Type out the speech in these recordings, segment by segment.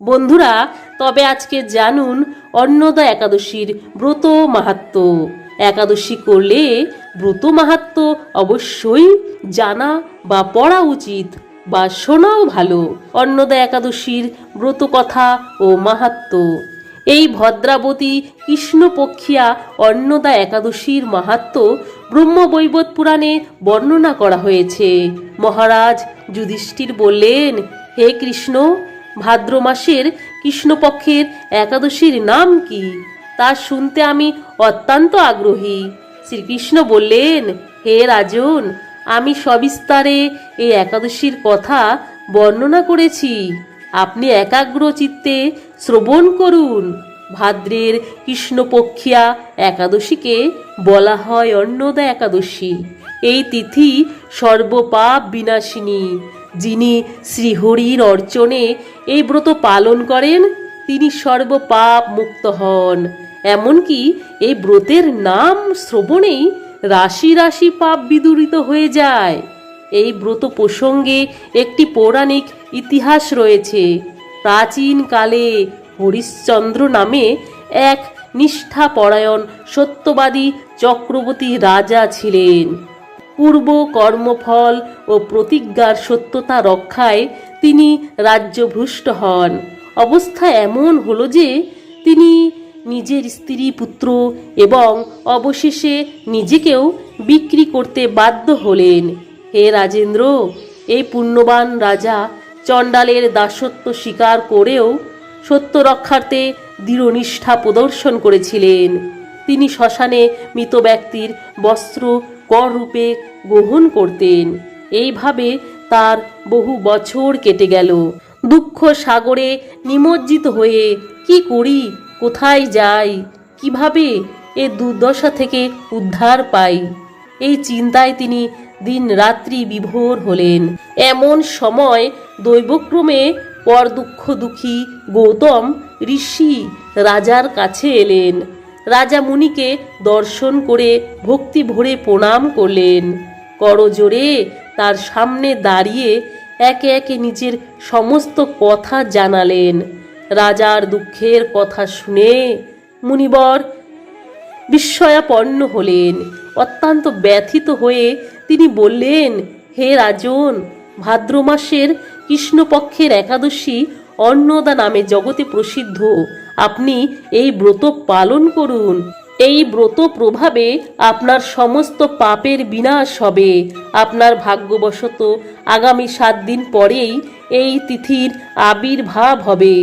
বন্ধুরা, তবে আজকে জানুন অন্নদা একাদশীর ব্রত মাহাত্ম। একাদশী করলে ব্রত মাহাত্ম অবশ্যই জানা বা পড়া উচিত বা শোনাও ভালো। অন্নদা একাদশীর ব্রত কথা ও মাহাত্ম। এই ভদ্রাবতী কৃষ্ণপক্ষিয়া অন্নদা একাদশীর মাহাত্ম ব্রহ্মবৈবত পুরাণে বর্ণনা করা হয়েছে। মহারাজ যুধিষ্ঠির বললেন, হে কৃষ্ণ ভাদ্র মাসের কৃষ্ণপক্ষের একাদশীর নাম কি? তা শুনতে আমি অত্যন্ত আগ্রহী। শ্রীকৃষ্ণ বললেন, হে রাজন, আমি সবিস্তারে এই একাদশীর কথা বর্ণনা করেছি। আপনি একাগ্র চিত্তে শ্রবণ করুন। ভাদ্রের কৃষ্ণপক্ষিয়া একাদশীকে বলা হয় অন্নদা একাদশী। এই তিথি সর্বপাপ বিনাশিনী। যিনি শ্রীহরির অর্চনে এই ব্রত পালন করেন, তিনি সর্বপাপ মুক্ত হন। এমনকি এই ব্রতের নাম শ্রবণেই রাশি রাশি পাপ বিদূরিত হয়ে যায়। এই ব্রত প্রসঙ্গে একটি পৌরাণিক ইতিহাস রয়েছে। প্রাচীন কালে হরিশ্চন্দ্র নামে এক নিষ্ঠাপরায়ণ সত্যবাদী চক্রবর্তী রাজা ছিলেন। পূর্ব কর্মফল ও প্রতিজ্ঞার সত্যতা রক্ষায় তিনি রাজ্যভ্রষ্ট হন। অবস্থা এমন হলো যে তিনি নিজের স্ত্রী, পুত্র এবং অবশেষে নিজেকেও বিক্রি করতে বাধ্য হলেন। হে রাজেন্দ্র, এই পুণ্যবান রাজা চণ্ডালের দাসত্ব স্বীকার করেও সত্য রক্ষার্থে দৃঢ়নিষ্ঠা প্রদর্শন করেছিলেন। তিনি শ্মশানে মৃত ব্যক্তির বস্ত্র কর রূপে গ্রহণ করতেন। এইভাবে তার বহু বছর কেটে গেল। দুঃখ সাগরে নিমজ্জিত হয়ে, কি করি? কোথায় যাই? কীভাবে এ দুর্দশা থেকে উদ্ধার পাই? এই চিন্তায় তিনি দিন রাত্রি বিভোর হলেন। এমন সময় দৈবক্রমে পর দুঃখ দুঃখী গৌতম ঋষি রাজার কাছে এলেন। রাজা মুনিকে দর্শন করে ভক্তি ভরে প্রণাম করলেন। করজোরে তার সামনে দাঁড়িয়ে একে একে নিজের সমস্ত কথা জানালেন। রাজার দুঃখের কথা শুনে মুনিবর বিস্ময়াপন্ন হলেন। অত্যন্ত ব্যথিত হয়ে তিনি বললেন, হে রাজন, ভাদ্র মাসের কৃষ্ণপক্ষের একাদশী অন্নদা নামে জগতে প্রসিদ্ধ। আপনি এই ব্রত পালন করুন। এই ব্রত প্রভাবে আপনার সমস্ত পাপের বিনাশ হবে। আপনার ভাগ্যবশত আগামী সাত দিন পরেই এই তিথির আবির্ভাব হবে।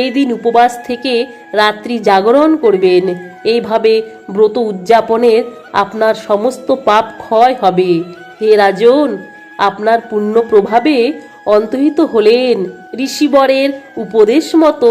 এই দিন উপবাস থেকে রাত্রি জাগরণ করবেন। এইভাবে ব্রত উদযাপনের আপনার সমস্ত পাপ ক্ষয় হবে। হে রাজন, আপনার পুণ্য প্রভাবে অন্তহিত হলেন। ঋষিবরের উপদেশ মতো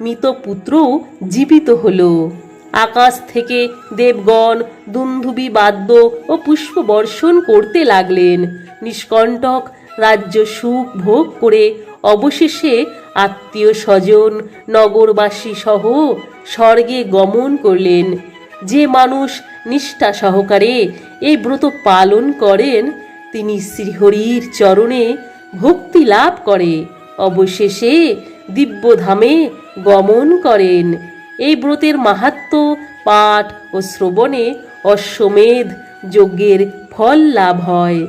মৃত পুত্রও জীবিত হল। আকাশ থেকে দেবগণ দুন্ধুবি বাদ্য ও পুষ্প বর্ষণ করতে লাগলেন। নিষ্কণ্টক রাজ্য সুখ ভোগ করে অবশেষে আত্মীয় স্বজন, নগরবাসী সহ স্বর্গে গমন করলেন। যে মানুষ নিষ্ঠা সহকারে এই ব্রত পালন করেন, তিনি শ্রীহরির চরণে ভক্তি লাভ করে। অবশেষে দিব্যধামে গমন করেন। এই ব্রতের মাহাত্ম পাঠ ও শ্রবণে অশ্বমেধ যজ্ঞের ফল লাভ হয়।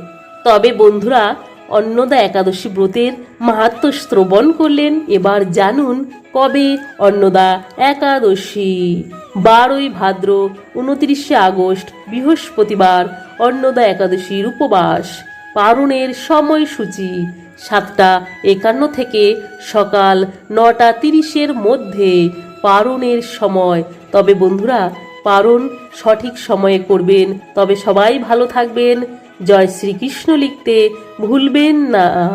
তবে বন্ধুরা, অন্নদা একাদশী ব্রতের মাহাত্ম শ্রবণ করলেন, এবার জানুন কবে অন্নদা একাদশী। বারোই ভাদ্র, উনত্রিশে আগস্ট, বৃহস্পতিবার অন্নদা একাদশীর উপবাস। পারণের সময়সূচি সাতটা একান্ন থেকে সকাল নটা তিরিশের মধ্যে পারণের সময়। তবে বন্ধুরা, পারণ সঠিক সময়ে করবেন। তবে সবাই ভালো থাকবেন। জয় শ্রীকৃষ্ণ লিখতে ভুলবেন না।